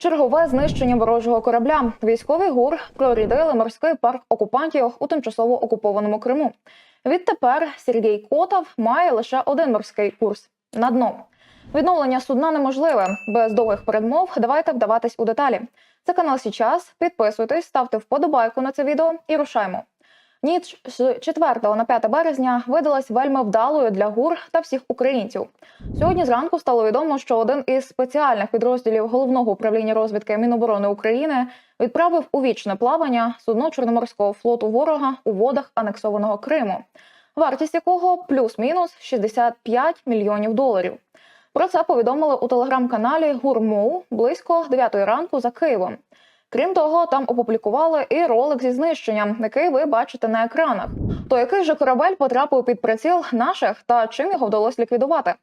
Чергове знищення ворожого корабля. Військовий гур прорідили морський парк окупантів у тимчасово окупованому Криму. Відтепер Сергій Котов має лише один морський курс на дно. Відновлення судна неможливе. Без довгих передмов давайте вдаватись у деталі. Це канал Січас. Підписуйтесь, ставте вподобайку на це відео і рушаємо. Ніч з 4 на 5 березня видалась вельми вдалою для ГУР та всіх українців. Сьогодні зранку стало відомо, що один із спеціальних підрозділів головного управління розвідки Міноборони України відправив у вічне плавання судно Чорноморського флоту ворога у водах анексованого Криму, вартість якого плюс-мінус 65 мільйонів доларів. Про це повідомили у телеграм-каналі ГУРМОУ близько 9 ранку за Києвом. Крім того, там опублікували і ролик зі знищенням, який ви бачите на екранах. То який же корабель потрапив під приціл наших та чим його вдалося ліквідувати?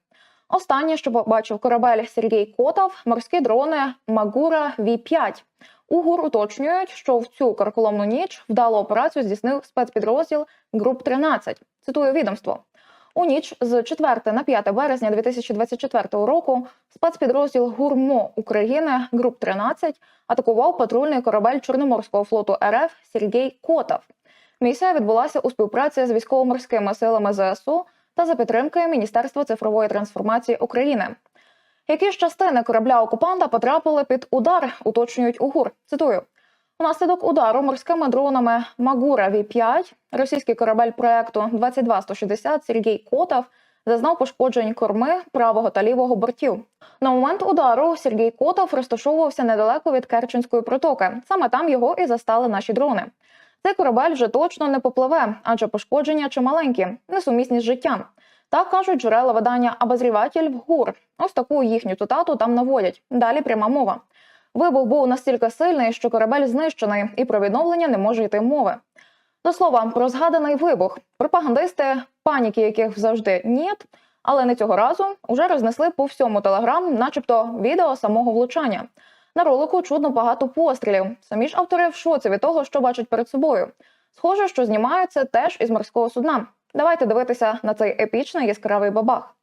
Останнє, що побачив корабель Сергій Котов, морські дрони Магура Ві-5. У ГУР уточнюють, що в цю карколомну ніч вдалу операцію здійснив спецпідрозділ Груп 13 Цитую відомство. У ніч з 4 на 5 березня 2024 року спецпідрозділ ГУРМО України Груп 13 атакував патрульний корабель Чорноморського флоту РФ Сергій Котов. Місія відбулася у співпраці з військово-морськими силами ЗСУ та за підтримки Міністерства цифрової трансформації України. Які ж частини корабля окупанта потрапили під удар, уточнюють УГУР. Цитую. Унаслідок удару морськими дронами Магура Ві-5 російський корабель проекту 22160 Сергій Котов зазнав пошкоджень корми правого та лівого бортів. На момент удару Сергій Котов розташовувався недалеко від Керченської протоки. Саме там його і застали наші дрони. Цей корабель вже точно не попливе, адже пошкодження чималенькі, несумісні з життям. Так кажуть джерела видання «Обозріватель в ГУР. Ось таку їхню цитату там наводять. Далі пряма мова. Вибух був настільки сильний, що корабель знищений, і про відновлення не може йти мови. До слова, про згаданий вибух. Пропагандисти, паніки яких завжди ніт, але не цього разу уже рознесли по всьому телеграм, начебто відео самого влучання. На ролику чудно багато пострілів. Самі ж автори в шоці від того, що бачать перед собою. Схоже, що знімаються теж із морського судна. Давайте дивитися на цей епічний яскравий бабах.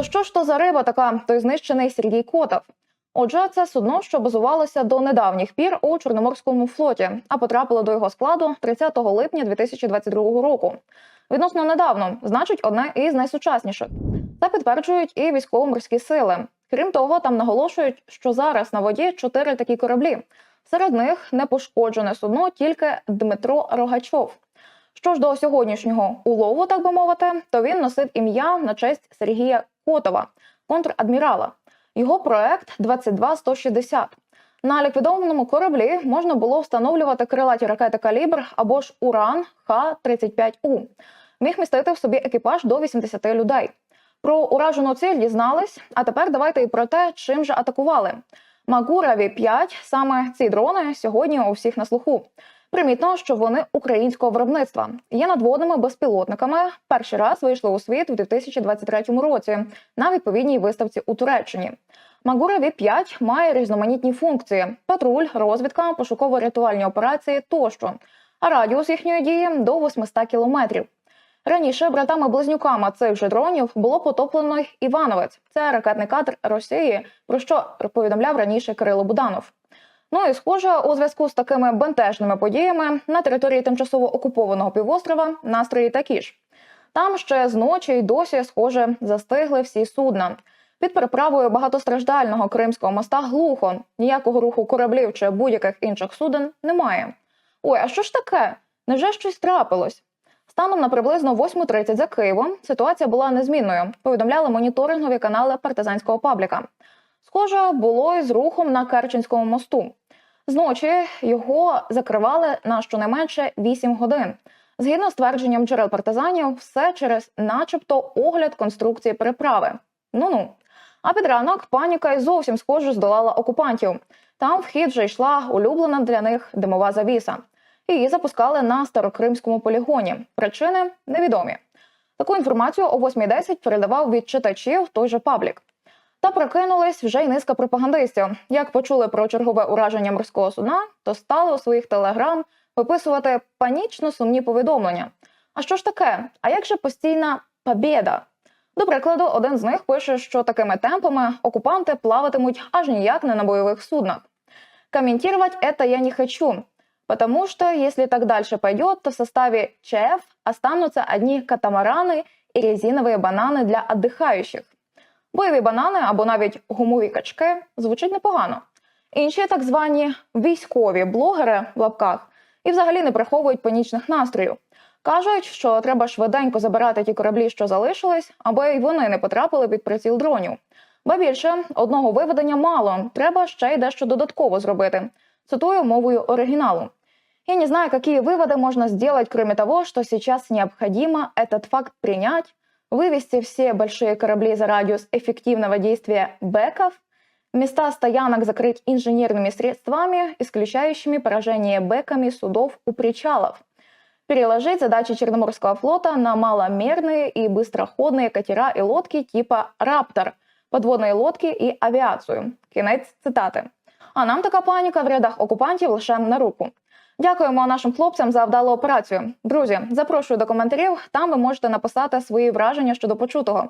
То що за риба така, той знищений Сергій Котов? Отже, це судно, що базувалося до недавніх пір у Чорноморському флоті, а потрапило до його складу 30 липня 2022 року. Відносно недавно, значить, одне із найсучасніших. Це підтверджують і військово-морські сили. Крім того, там наголошують, що зараз на воді чотири такі кораблі. Серед них не пошкоджене судно тільки Дмитро Рогачов. Що ж до сьогоднішнього улову, так би мовити, то він носив ім'я на честь Сергія Котова, контрадмірала. Його проект 22160. На ліквідованому кораблі можна було встановлювати крилаті ракети калібр або ж Уран Х-35У. Міг містити в собі екіпаж до 80 людей. Про уражену ціль дізнались. А тепер давайте і про те, чим же атакували. Магура Ві-5, саме ці дрони сьогодні у всіх на слуху. Примітно, що вони українського виробництва є надводними безпілотниками. Перший раз вийшли у світ у 2023 році на відповідній виставці у Туреччині. Магура Ві-5 має різноманітні функції: патруль, розвідка, пошуково-рятувальні операції тощо. А радіус їхньої дії до 800 кілометрів. Раніше братами-близнюками цих же дронів було потоплено Івановець. Це ракетний кадр Росії, про що повідомляв раніше Кирило Буданов. Ну і схоже, у зв'язку з такими бентежними подіями на території тимчасово окупованого півострова настрої такі ж. Там ще з ночі й досі, схоже, застигли всі судна. Під переправою багатостраждального кримського моста глухо ніякого руху кораблів чи будь-яких інших суден немає. Ой, а що ж таке? Невже щось трапилось? Станом на приблизно 8.30 за Києвом ситуація була незмінною. Повідомляли моніторингові канали партизанського пабліка. Схоже, було і з рухом на Керченському мосту. Зночі його закривали на щонайменше 8 годин. Згідно з твердженням джерел партизанів, все через, начебто, огляд конструкції переправи. Ну ну. А під ранок паніка й зовсім схоже здолала окупантів. Там в хід вже йшла улюблена для них димова завіса. Її запускали на старокримському полігоні. Причини невідомі. Таку інформацію о 8.10 передавав від читачів той же паблік. Та прокинулись вже й низка пропагандистів. Як почули про чергове ураження морського судна, то стали у своїх телеграм виписувати панічно сумні повідомлення. А що ж таке? А як же постійна побєда? До прикладу, один з них пише, що такими темпами окупанти плаватимуть аж ніяк не на бойових суднах. Комментировать это я не хочу, потому что если так дальше пойдет, то в составе ЧФ останутся одни катамараны і резинові банани для отдыхающих. Бойові банани або навіть гумові качки звучить непогано. Інші так звані військові блогери в лапках і взагалі не приховують панічних настроїв. Кажуть, що треба швиденько забирати ті кораблі, що залишились, аби й вони не потрапили під приціл дронів. Ба більше одного виведення мало, треба ще й дещо додатково зробити. Цитую мовою оригіналу. Я не знаю, какие выводы можно сделать, кроме того, что сейчас необходимо этот факт принять, вывести все большие корабли за радиус эффективного действия бэков, места стоянок закрыть инженерными средствами, исключающими поражение бэками судов у причалов, переложить задачи Черноморского флота на маломерные и быстроходные катера и лодки типа «Раптор», подводные лодки і авіацію. Кінець цитати. А нам така паніка в рядах окупантів лише на руку. Дякуємо нашим хлопцям за вдалу операцію. Друзі, запрошую до коментарів. Там ви можете написати свої враження щодо почутого.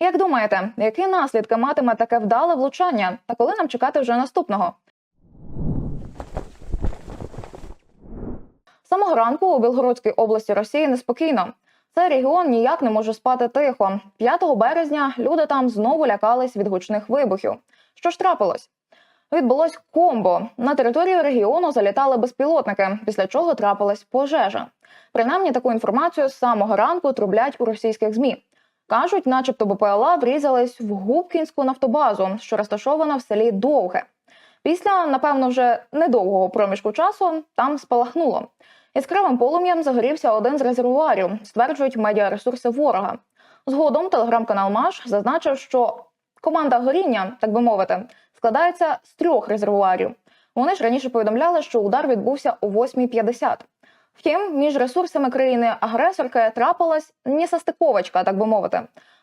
Як думаєте, які наслідки матиме таке вдале влучання, та коли нам чекати вже наступного? Самого ранку у Білгородській області Росії неспокійно. Цей регіон ніяк не може спати тихо. 5 березня люди там знову лякались від гучних вибухів. Що ж трапилось? Відбулось комбо. На територію регіону залітали безпілотники, після чого трапилась пожежа. Принаймні таку інформацію з самого ранку трублять у російських змі. Кажуть, начебто БПЛА врізались в Губкінську нафтобазу, що розташована в селі Довге. Після, напевно, вже недовгого проміжку часу там спалахнуло. Яскравим полум'ям загорівся один з резервуарів, стверджують медіаресурси ворога. Згодом телеграм-канал Маш зазначив, що команда горіння, так би мовити, складається з трьох резервуарів. Вони ж раніше повідомляли, що удар відбувся о 8.50. Втім, між ресурсами країни-агресорки трапилась несостиковочка, так би мовити.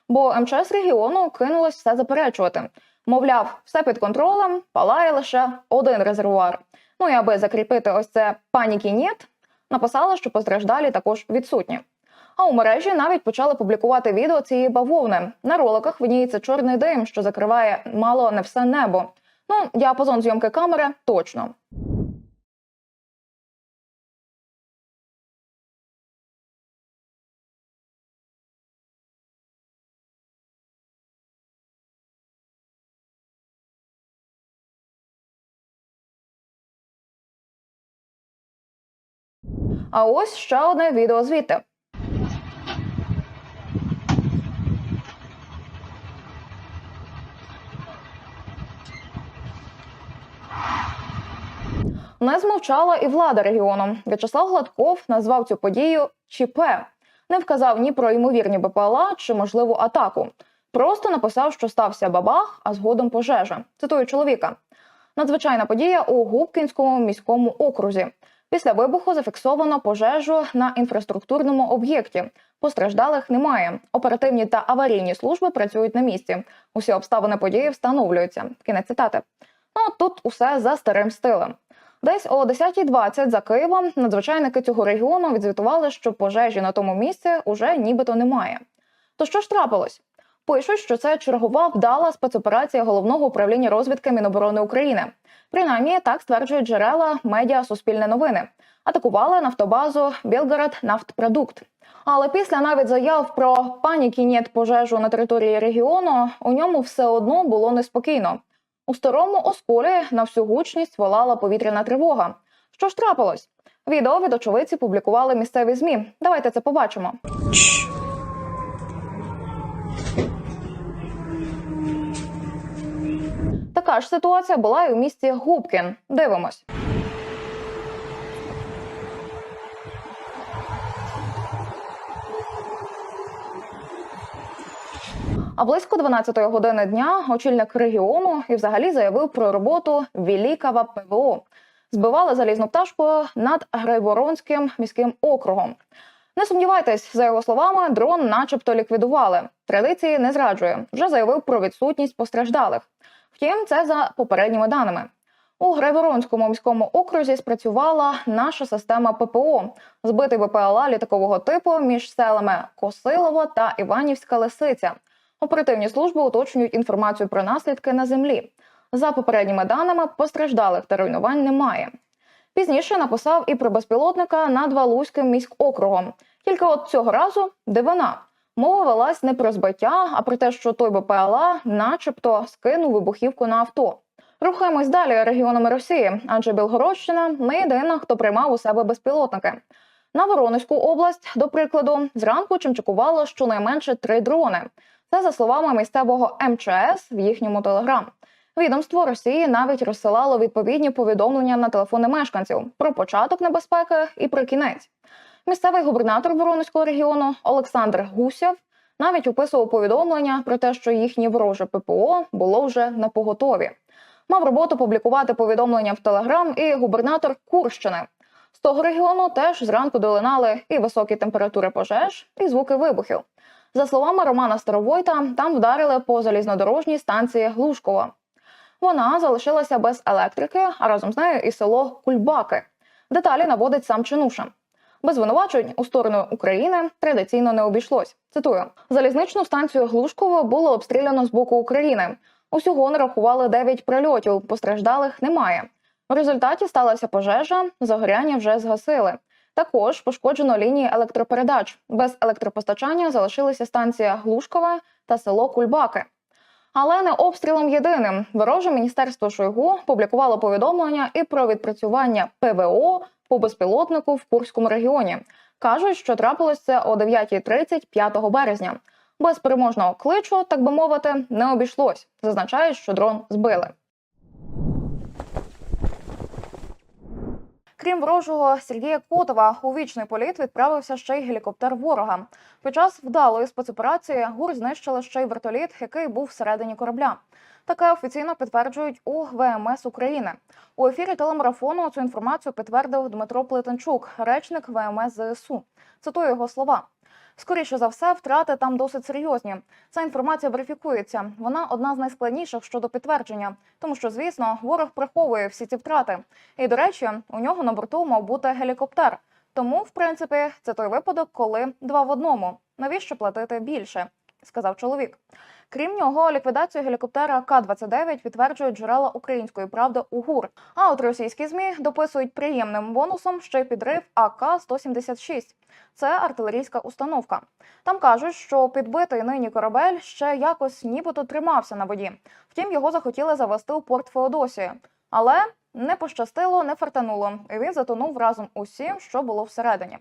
Бо МЧС регіону кинулось все заперечувати. Мовляв, все під контролем, палає лише один резервуар. Ну і аби закріпити ось це паніки «нєт», написала, що постраждалі також відсутні. А у мережі навіть почали публікувати відео цієї бавовни. На роликах видніється чорний дим, що закриває мало не все небо. Ну, діапазон зйомки камери точно. А ось ще одне відео звідти. Не змовчала і влада регіону. В'ячеслав Гладков назвав цю подію ЧП. Не вказав ні про ймовірні БПЛА чи можливу атаку. Просто написав, що стався бабах, а згодом пожежа. Цитую чоловіка. Надзвичайна подія у Губкінському міському окрузі. Після вибуху зафіксовано пожежу на інфраструктурному об'єкті. Постраждалих немає. Оперативні та аварійні служби працюють на місці. Усі обставини події встановлюються. Кінець цитати. Ну тут усе за старим стилем. Десь о 10.20 за Києвом надзвичайники цього регіону відзвітували, що пожежі на тому місці уже нібито немає. То що ж трапилось? Пишуть, що це чергова вдала спецоперація головного управління розвідки Міноборони України. Принаймні так стверджують джерела медіа Суспільне новини. Атакували нафтобазу Білгород Нафтпродукт. Але після навіть заяв про паніки «Нєт» пожежу на території регіону у ньому все одно було неспокійно. У старому осколі на всю гучність волала повітряна тривога. Що ж трапилось? Відео від очевидці публікували місцеві змі. Давайте це побачимо. Така ж ситуація була і у місті Губкін. Дивимось. А близько 12-ї години дня очільник регіону і взагалі заявив про роботу Великого ПВО. Збивали залізну пташку над Грайворонським міським округом. Не сумнівайтесь, за його словами, дрон, начебто, ліквідували. Традиції не зраджує. Вже заявив про відсутність постраждалих. Втім, це за попередніми даними. У Грайворонському міському окрузі спрацювала наша система ППО, збитий БПЛА літакового типу між селами Косилово та Іванівська Лисиця. Оперативні служби уточнюють інформацію про наслідки на землі. За попередніми даними, постраждалих та руйнувань немає. Пізніше написав і про безпілотника над Валузьким міськокругом. Тільки от цього разу дивина. Мова велась не про збиття, а про те, що той БПЛА, начебто, скинув вибухівку на авто. Рухаємось далі регіонами Росії, адже Білгородщина не єдина, хто приймав у себе безпілотники. На Воронезьку область, до прикладу, зранку чимчикувало щонайменше три дрони. Це за словами місцевого МЧС в їхньому телеграм. Відомство Росії навіть розсилало відповідні повідомлення на телефони мешканців про початок небезпеки і про кінець. Місцевий губернатор Воронезького регіону Олександр Гусєв навіть описував повідомлення про те, що їхнє вороже ППО було вже на поготові. Мав роботу публікувати повідомлення в Телеграм і губернатор Курщини. З того регіону теж зранку долинали і високі температури пожеж, і звуки вибухів. За словами Романа Старовойта, там вдарили по залізнодорожній станції Глушкова. Вона залишилася без електрики, а разом з нею і село Кульбаки. Деталі наводить сам Чинуша. Без звинувачень у сторону України традиційно не обійшлось. Цитую: залізничну станцію Глушково було обстріляно з боку України. Усього нарахували 9 прильотів, постраждалих немає. В результаті сталася пожежа, загоряння вже згасили. Також пошкоджено лінії електропередач. Без електропостачання залишилися станція Глушкове та село Кульбаки. Але не обстрілом єдиним. Вороже міністерство Шойгу публікувало повідомлення і про відпрацювання ПВО по безпілотнику в Курському регіоні. Кажуть, що трапилось це о 9.30 5 березня. Без переможного кличу, так би мовити, не обійшлось. Зазначають, що дрон збили. Крім ворожого Сергія Котова, у вічний політ відправився ще й гелікоптер ворога. Під час вдалої спецоперації ГУР знищили ще й вертоліт, який був всередині корабля. Таке офіційно підтверджують у ВМС України. У ефірі телемарафону цю інформацію підтвердив Дмитро Плетенчук, речник ВМС ЗСУ. Цитую його слова. Скоріше за все, втрати там досить серйозні. Ця інформація верифікується. Вона одна з найскладніших щодо підтвердження, тому що, звісно, ворог приховує всі ці втрати. І до речі, у нього на борту мав бути гелікоптер. Тому, в принципі, це той випадок, коли два в одному. Навіщо платити більше? Сказав чоловік. Крім нього, ліквідацію гелікоптера К-29 підтверджують джерела української правди у ГУР. А от російські змі дописують приємним бонусом ще підрив АК-176. Це артилерійська установка. Там кажуть, що підбитий нині корабель ще якось нібито тримався на воді. Втім, його захотіли завести у порт Феодосії. Але не пощастило, не фартануло, і він затонув разом усім, що було всередині.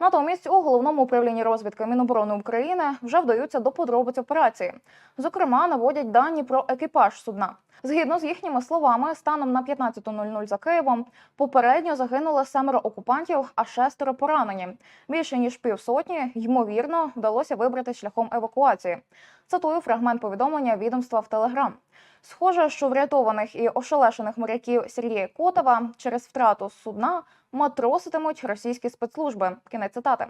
Натомість у головному управлінні розвідки Міноборони України вже вдаються до подробиць операції. Зокрема, наводять дані про екіпаж судна. Згідно з їхніми словами, станом на 15.00 за Києвом попередньо загинуло семеро окупантів, а шестеро поранені. Більше ніж півсотні, ймовірно, вдалося вибрати шляхом евакуації. Цитую фрагмент повідомлення відомства в Телеграм. Схоже, що врятованих і ошелешених моряків Сергія Котова через втрату судна матроситимуть російські спецслужби. Кінець цитати.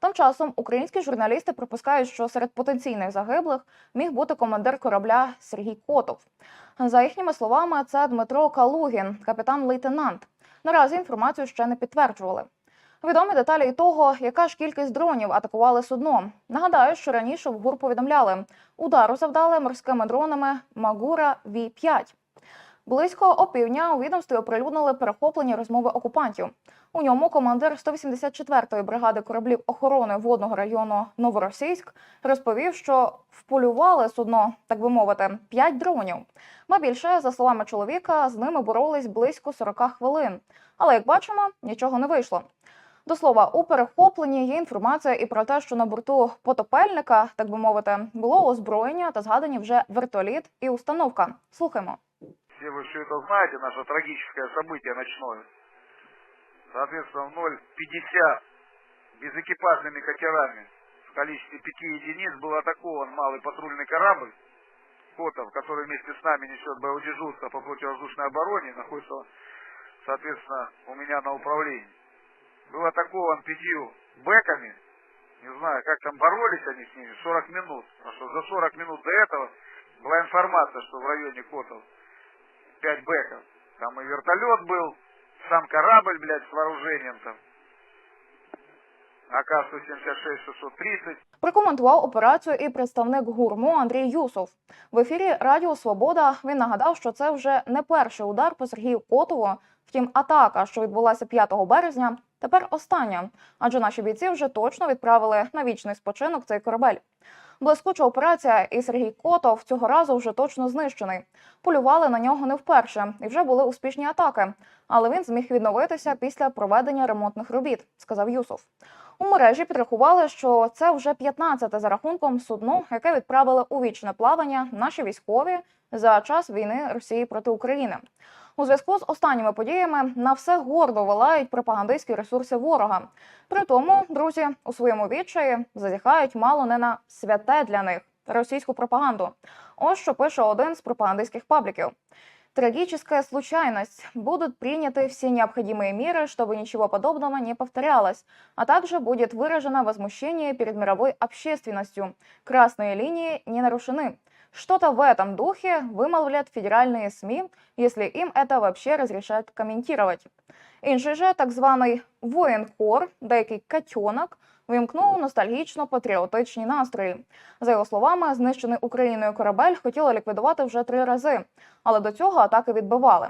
Тим часом українські журналісти припускають, що серед потенційних загиблих міг бути командир корабля Сергій Котов. За їхніми словами, це Дмитро Калугін, капітан-лейтенант. Наразі інформацію ще не підтверджували. Відомі деталі і того, яка ж кількість дронів атакували судно. Нагадаю, що раніше в ГУР повідомляли, удару завдали морськими дронами Магура Ві 5 Близько опівдня у відомстві оприлюднили перехоплені розмови окупантів. У ньому командир 184-ї бригади кораблів охорони водного району Новоросійськ розповів, що вполювали судно, так би мовити, 5 дронів. Ба більше, за словами чоловіка, з ними боролись близько 40 хвилин. Але як бачимо, нічого не вийшло. До слова, у перехопленні є інформація і про те, що на борту потопельника, так би мовити, було озброєння та згадані вже вертоліт і установка. Слухаймо. Все вы все это знаете, наше трагическое событие ночное. Соответственно, в 0,50 безэкипажными катерами в количестве пяти единиц был атакован малый патрульный корабль Котов, который вместе с нами несет боевое дежурство по противовоздушной обороне, находится, соответственно, у меня на управлении. Был атакован пятью бэками Не знаю, как там боролись они с ними 40 минут. Потому что за 40 минут до этого была информация, что в районе Котов 5 бэков. Там и вертолет был, сам корабль, блядь, с вооружением там. АК-176-630. Прокоментував операцію і представник гурму Андрій Юсов. В ефірі Радіо Свобода він нагадав, що це вже не перший удар по Сергію Котову. Втім, атака, що відбулася 5 березня, тепер остання, адже наші бійці вже точно відправили на вічний спочинок цей корабель. Блискуча операція, і Сергій Котов цього разу вже точно знищений. Полювали на нього не вперше, і вже були успішні атаки. Але він зміг відновитися після проведення ремонтних робіт, сказав Юсов. У мережі підрахували, що це вже 15-те за рахунком судно, яке відправили у вічне плавання наші військові за час війни Росії проти України. У зв'язку з останніми подіями на все гордо вилають пропагандистські ресурси ворога. При тому, друзі, у своєму відчаї зазіхають мало не на святе для них російську пропаганду. Ось що пише один з пропагандистських пабліків. Трагическая случайность. Будут приняты все необходимые меры, чтобы ничего подобного не повторялось, а также будет выражено возмущение перед мировой общественностью. Красные линии не нарушены. Что-то в этом духе вымолвлят федеральные СМИ, если им это вообще разрешают комментировать. Інший же так званий воєнкор, деякий катьонок, вимкнув ностальгічно патріотичні настрої. За його словами, знищений Україною корабель хотіли ліквідувати вже три рази, але до цього атаки відбивали.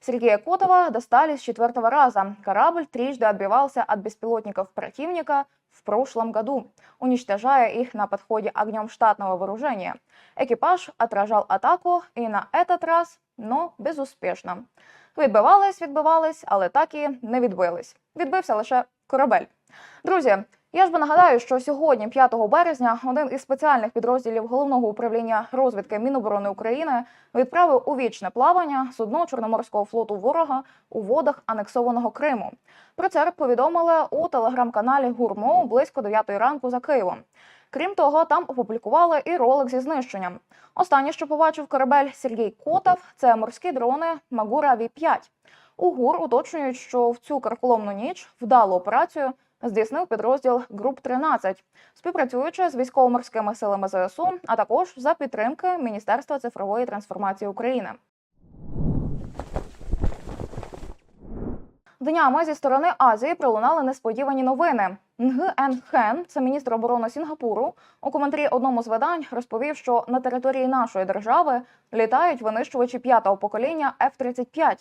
Сергея Котова достали с четвертого раза. Корабль трижды отбивался от беспилотников противника в прошлом году, уничтожая их на подходе огнем штатного вооружения. Экипаж отражал атаку и на этот раз, но безуспішно. Відбивались, відбивались, але так і не відбились. Відбився лише корабель. Друзі, я ж би нагадаю, що сьогодні, 5 березня, один із спеціальних підрозділів головного управління розвідки Міноборони України відправив у вічне плавання судно Чорноморського флоту ворога у водах анексованого Криму. Про це повідомили у телеграм-каналі Гурмо близько 9 ранку за Києвом. Крім того, там опублікували і ролик зі знищенням. Останнє, що побачив корабель Сергій Котов, це морські дрони Магура Ві 5 У ГУР уточнюють, що в цю карколомну ніч вдалу операцію здійснив підрозділ Груп 13 співпрацюючи з військово-морськими силами ЗСУ, а також за підтримки Міністерства цифрової трансформації України. Днями зі сторони Азії пролунали несподівані новини. Нген Хен, це міністр оборони Сінгапуру, у коментарі одному з видань розповів, що на території нашої держави літають винищувачі п'ятого покоління F-35.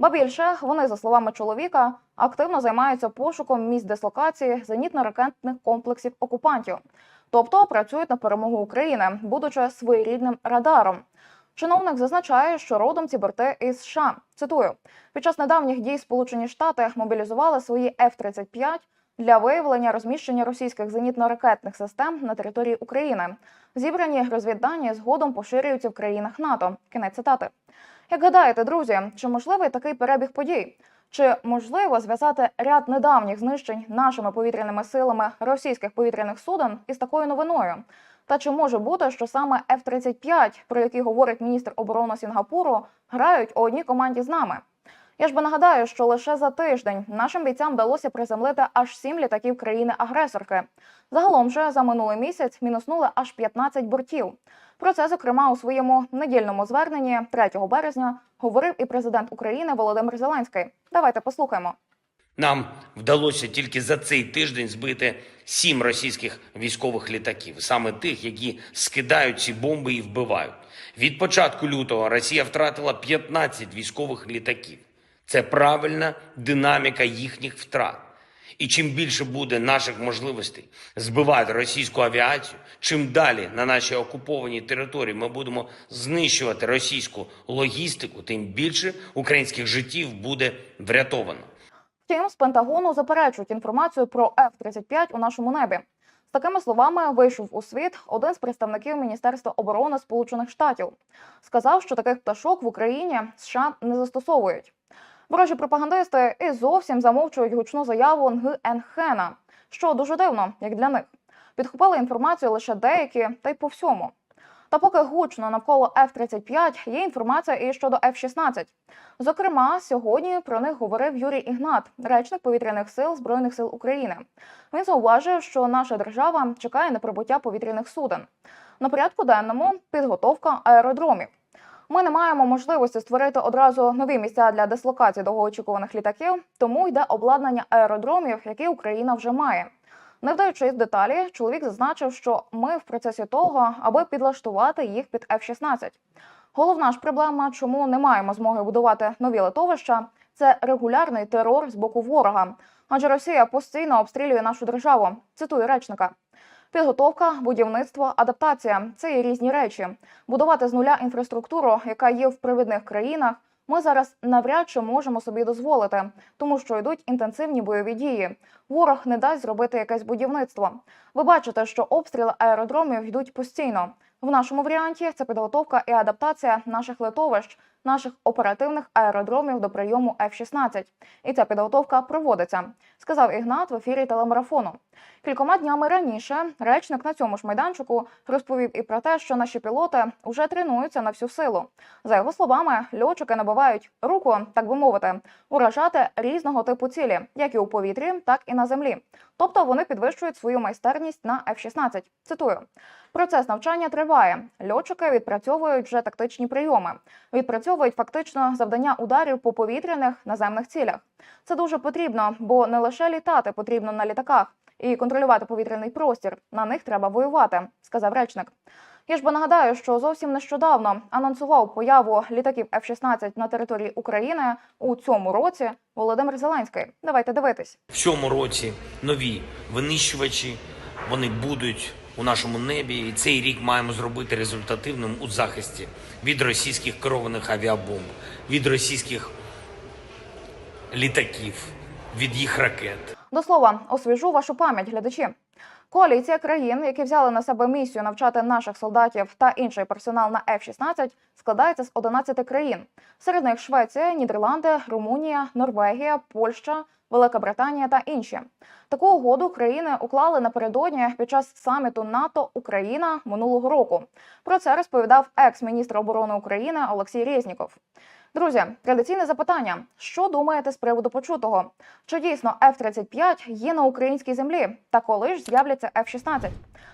Ба більше вони, за словами чоловіка, активно займаються пошуком місць дислокації зенітно-ракетних комплексів окупантів, тобто працюють на перемогу України, будучи своєрідним радаром. Чиновник зазначає, що родом ці борти із США. Цитую: під час недавніх дій Сполучені Штати мобілізували свої F-35 для виявлення розміщення російських зенітно-ракетних систем на території України. Зібрані розвіддані згодом поширюються в країнах НАТО. Кінець цитати. Як гадаєте, друзі, чи можливий такий перебіг подій? Чи можливо зв'язати ряд недавніх знищень нашими повітряними силами російських повітряних суден із такою новиною? Та чи може бути, що саме F-35, про які говорить міністр оборони Сінгапуру, грають у одній команді з нами? Я ж би нагадаю, що лише за тиждень нашим бійцям вдалося приземлити аж сім літаків країни-агресорки. Загалом же за минулий місяць мінуснули аж 15 бортів. Про це, зокрема, у своєму недільному зверненні 3 березня говорив і президент України Володимир Зеленський. Давайте послухаємо. Нам вдалося тільки за цей тиждень збити сім російських військових літаків, саме тих, які скидають ці бомби і вбивають. Від початку лютого Росія втратила 15 військових літаків. Це правильна динаміка їхніх втрат. І чим більше буде наших можливостей збивати російську авіацію, чим далі на нашій окупованій території ми будемо знищувати російську логістику, тим більше українських життів буде врятовано. Втім, з Пентагону заперечують інформацію про F-35 у нашому небі. З такими словами вийшов у світ один з представників Міністерства оборони Сполучених Штатів. Сказав, що таких пташок в Україні США не застосовують. Ворожі пропагандисти і зовсім замовчують гучну заяву Нген Хена, що дуже дивно, як для них. Підхопили інформацію лише деякі, та й по всьому. Та поки гучно навколо F-35, є інформація і щодо F-16. Зокрема, сьогодні про них говорив Юрій Ігнат, речник повітряних сил Збройних сил України. Він зауважив, що наша держава чекає на прибуття повітряних суден. На порядку денному підготовка аеродромів. Ми не маємо можливості створити одразу нові місця для дислокації довгоочікуваних літаків, тому йде обладнання аеродромів, які Україна вже має. Не вдаючись деталі, чоловік зазначив, що ми в процесі того, аби підлаштувати їх під F-16. Головна ж проблема, чому не маємо змоги будувати нові литовища, це регулярний терор з боку ворога. Адже Росія постійно обстрілює нашу державу. Цитую речника. Підготовка, будівництво, адаптація це є різні речі. Будувати з нуля інфраструктуру, яка є в привідних країнах, ми зараз навряд чи можемо собі дозволити, тому що йдуть інтенсивні бойові дії. Ворог не дасть зробити якесь будівництво. Ви бачите, що обстріли аеродромів йдуть постійно. В нашому варіанті це підготовка і адаптація наших литовищ, наших оперативних аеродромів до прийому F-16. І ця підготовка проводиться, сказав Ігнат в ефірі телемарафону. Кількома днями раніше речник на цьому ж майданчику розповів і про те, що наші пілоти вже тренуються на всю силу. За його словами, льотчики набивають руку, так би мовити, уражати різного типу цілі, як і у повітрі, так і на землі. Тобто вони підвищують свою майстерність на F-16. Цитую. Процес навчання триває. Льотчики відпрацьовують вже тактичні прийоми, відпрацьовують фактично завдання ударів по повітряних наземних цілях. Це дуже потрібно, бо не лише літати потрібно на літаках і контролювати повітряний простір. На них треба воювати, сказав речник. Я ж би нагадаю, що зовсім нещодавно анонсував появу літаків F-16 на території України у цьому році Володимир Зеленський. Давайте дивитись. В цьому році нові винищувачі вони будуть у нашому небі, і цей рік маємо зробити результативним у захисті від російських керованих авіабомб, від російських літаків, від їх ракет. До слова, освіжу вашу пам'ять, глядачі. Коаліція країн, які взяли на себе місію навчати наших солдатів та інший персонал на F-16, складається з 11 країн. Серед них Швеція, Нідерланди, Румунія, Норвегія, Польща, Велика Британія та інші. Таку угоду країни уклали напередодні під час саміту НАТО Україна минулого року. Про це розповідав екс-міністр оборони України Олексій Резніков. Друзі, традиційне запитання: що думаєте з приводу почутого? Чи дійсно F-35 є на українській землі? Та коли ж з'являться F-16?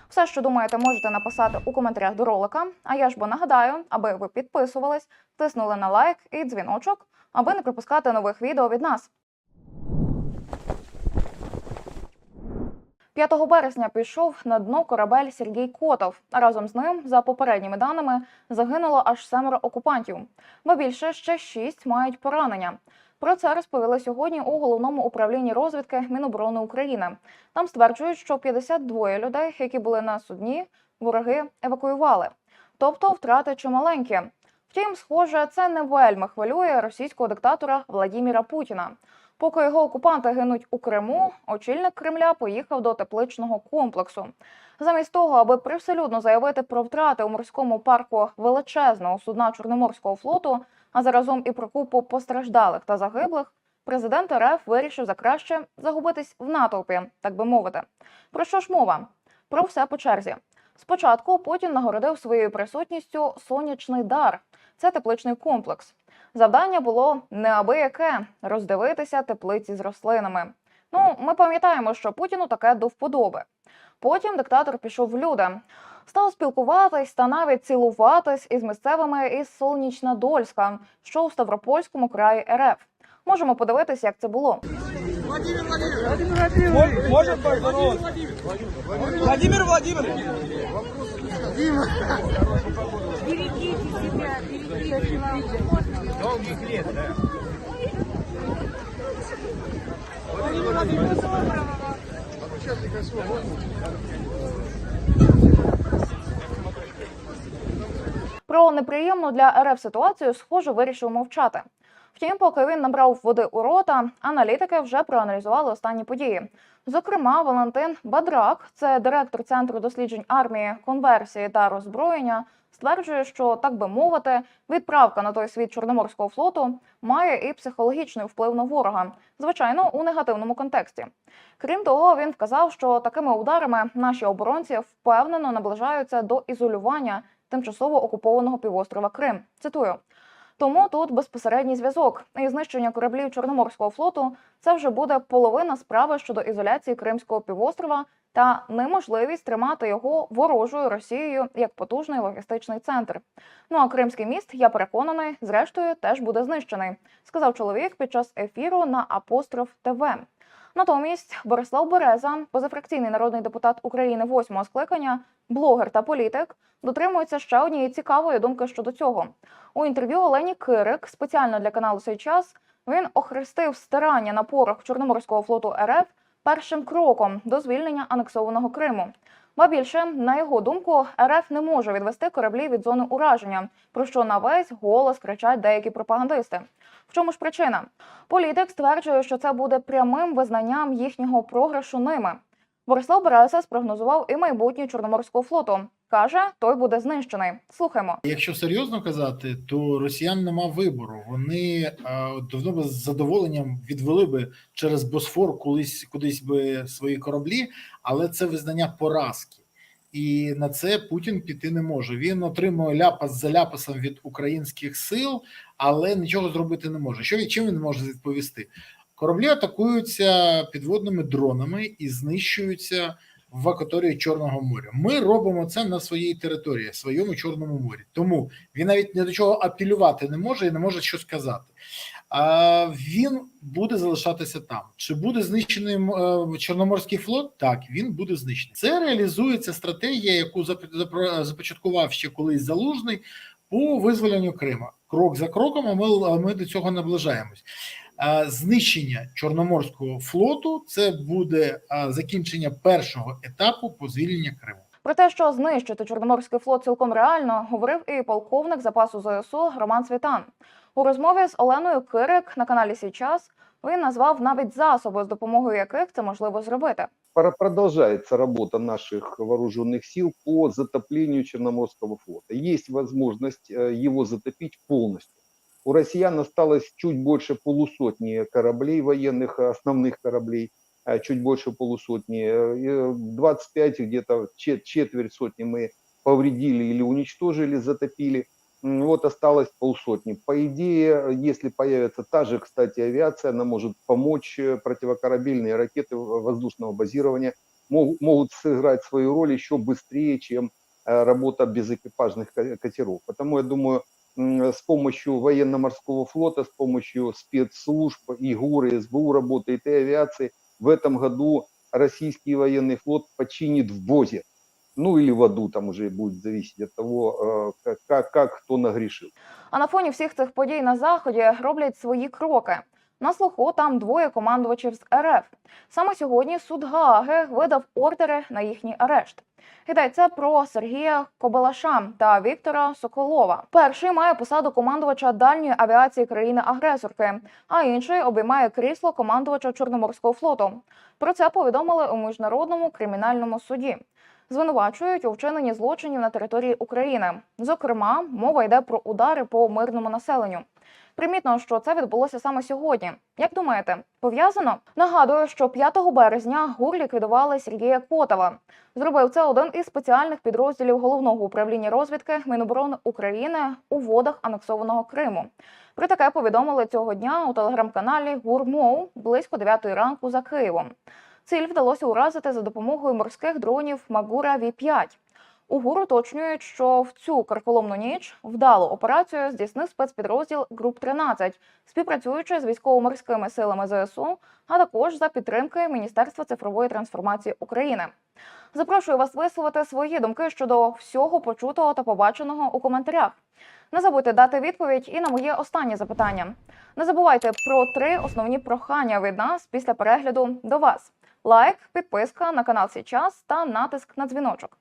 Все, що думаєте, можете написати у коментарях до ролика. А я ж бо нагадаю, аби ви підписувались, тиснули на лайк і дзвіночок, аби не пропускати нових відео від нас. 5 березня пішов на дно корабель Сергій Котов. Разом з ним, за попередніми даними, загинуло аж семеро окупантів. Ба більше ще шість мають поранення. Про це розповіли сьогодні у головному управлінні розвідки Міноборони України. Там стверджують, що 52 людей, які були на судні, вороги евакуювали. Тобто втрати чималенькі. Втім, схоже, це не вельми хвилює російського диктатора Владіміра Путіна. Поки його окупанти гинуть у Криму, очільник Кремля поїхав до тепличного комплексу. Замість того, аби привселюдно заявити про втрати у морському парку величезного судна Чорноморського флоту, а заразом і про купу постраждалих та загиблих, президент РФ вирішив за краще загубитись в натовпі, так би мовити. Про що ж мова? Про все по черзі. Спочатку Путін нагородив своєю присутністю сонячний дар. Це тепличний комплекс. Завдання було неабияке роздивитися теплиці з рослинами. Ну, ми пам'ятаємо, що Путіну таке до вподоби. Потім диктатор пішов в люди, став спілкуватись та навіть цілуватись із місцевими із Солнічна Дольська, що у Ставропольському краї РФ. Можемо подивитись, як це було. Поздороваться? Владимир Владимирович. Берегите себя, берегите человека. Долгих лет, да. Про неприємну для РФ ситуацію, схоже, вирішив мовчати. Втім, поки він набрав води у рота, аналітики вже проаналізували останні події. Зокрема, Валентин Бадрак, це директор центру досліджень армії, конверсії та роззброєння, стверджує, що так би мовити, відправка на той світ Чорноморського флоту має і психологічний вплив на ворога, звичайно, у негативному контексті. Крім того, він вказав, що такими ударами наші оборонці впевнено наближаються до ізолювання тимчасово окупованого півострова Крим. Цитую. Тому тут безпосередній зв'язок і знищення кораблів Чорноморського флоту це вже буде половина справи щодо ізоляції Кримського півострова та неможливість тримати його ворожою Росією як потужний логістичний центр. Ну а Кримський міст, я переконаний, зрештою теж буде знищений, сказав чоловік під час ефіру на Апостроф ТВ. Натомість Борислав Береза, позафракційний народний депутат України восьмого скликання, блогер та політик, дотримується ще однієї цікавої думки щодо цього. У інтерв'ю Олені Кирик спеціально для каналу «Сей час» він охрестив стирання на порох Чорноморського флоту РФ першим кроком до звільнення анексованого Криму. Ба більше, на його думку, РФ не може відвести кораблі від зони ураження, про що на весь голос кричать деякі пропагандисти. В чому ж причина? Політик стверджує, що це буде прямим визнанням їхнього програшу ними. Борислав Береса спрогнозував і майбутнє Чорноморського флоту. Каже, той буде знищений. Слухаймо. Якщо серйозно казати, то росіян нема вибору. Вони е, давно би з задоволенням відвели би через Босфор колись кудись би свої кораблі, але це визнання поразки. І на це Путін піти не може. Він отримує ляпас за ляпасом від українських сил, але нічого зробити не може. Що чим він може відповісти? Кораблі атакуються підводними дронами і знищуються в акваторії Чорного моря. Ми робимо це на своїй території, своєму Чорному морі. Тому він навіть ні до чого апелювати не може і не може що сказати. А він буде залишатися там. Чи буде знищений е, Чорноморський флот? Так, він буде знищений. Це реалізується стратегія, яку зап- започаткував ще колись залужний по визволенню Крима. Крок за кроком, а ми, ми до цього наближаємось. Знищення Чорноморського флоту це буде закінчення першого етапу по звільненню Криму. Про те, що знищити Чорноморський флот цілком реально, говорив і полковник запасу ЗСУ Роман Світан. У розмові з Оленою Кирик на каналі Січас він назвав навіть засоби, з допомогою яких це можливо зробити. Продолжается работа наших вооруженных сил по затоплению Черноморского флота. Есть возможность э, его затопить полностью. У россиян осталось чуть больше полусотни кораблей военных, основных кораблей, а чуть больше полусотни. Э, и 25 где-то чет- четверть сотни мы повредили или уничтожили, затопили. Вот осталось полсотни. По идее, если появится та же, кстати, авиация, она может помочь э, противокорабельные ракеты воздушного базирования мог- могут сыграть свою роль еще быстрее, чем э, работа безэкипажных ка- катеров. Потому я думаю, с помощью военно-морского флота, с помощью спецслужб, и ГУР, и СБУ работает, и авиации, в этом году российский военный флот починит в БОЗе. Ну или в аду, там уже будет зависеть от того, э, как, как, как кто нагрешил. А на фоні всіх цих подій на заході роблять свої кроки. На слуху там двоє командувачів з РФ. Саме сьогодні суд Гааги видав ордери на їхній арешт. Йдеться про Сергія Кобалаша та Віктора Соколова. Перший має посаду командувача дальньої авіації країни-агресорки, а інший обіймає крісло командувача Чорноморського флоту. Про це повідомили у міжнародному кримінальному суді. Звинувачують у вчиненні злочинів на території України. Зокрема, мова йде про удари по мирному населенню. Примітно, що це відбулося саме сьогодні. Як думаєте, пов'язано? Нагадую, що 5 березня ГУР ліквідували Сергія Котова. Зробив це один із спеціальних підрозділів головного управління розвідки Міноборони України у водах анексованого Криму. Про таке повідомили цього дня у телеграм-каналі ГУРМОУ близько 9 ранку за Києвом. Ціль вдалося уразити за допомогою морських дронів Магура Ві-5. У ГУР уточнюють, що в цю карколомну ніч вдалу операцію здійснив спецпідрозділ Груп 13, співпрацюючи з військово-морськими силами ЗСУ, а також за підтримки Міністерства цифрової трансформації України. Запрошую вас висловити свої думки щодо всього почутого та побаченого у коментарях. Не забудьте дати відповідь і на моє останнє запитання. Не забувайте про три основні прохання від нас після перегляду до вас: лайк, підписка на канал Січас та натиск на дзвіночок.